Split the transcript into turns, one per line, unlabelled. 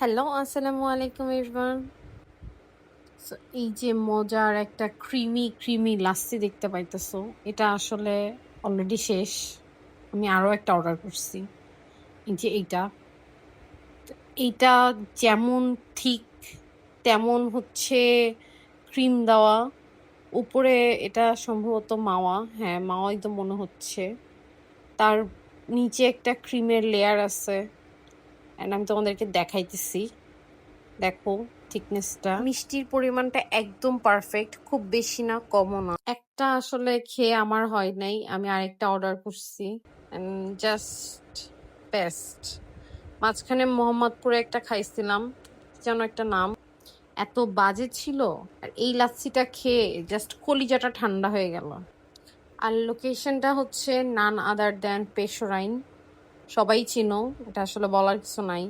Hello আসসালামু আলাইকুম Irfan. So, এই যে মজার একটা ক্রিমি ক্রিমি লাস্সি দেখতে পাইতেছো এটা আসলে অলরেডি শেষ। আমি আরও একটা অর্ডার করছি। এই যে এইটা। এইটা যেমন ঠিক তেমন হচ্ছে ক্রিম দেওয়া। উপরে এটা সম্ভবত মাওয়া। হ্যাঁ মাওয়াই তো মনে হচ্ছে। তার নিচে একটা ক্রিমের লেয়ার আছে। অ্যান্ড আমি তোমাদেরকে দেখাইতেছি। দেখো থিকনেসটা মিষ্টির পরিমাণটা একদম পারফেক্ট খুব বেশি না কমও না। একটা আসলে খেয়ে আমার হয় নাই আমি আরেকটা অর্ডার করছি। জাস্ট বেস্ট মাঝখানে মোহাম্মদপুরে একটা খাইছিলাম যেন একটা নাম। এত বাজে ছিল আর এই লাচ্ছিটা খেয়ে জাস্ট কলিজাটা ঠান্ডা হয়ে গেল। আর লোকেশনটা হচ্ছে নান আদার দ্যান পেশোরাইন সবাই চিনো এটা আসলে বলার কিছু নাই।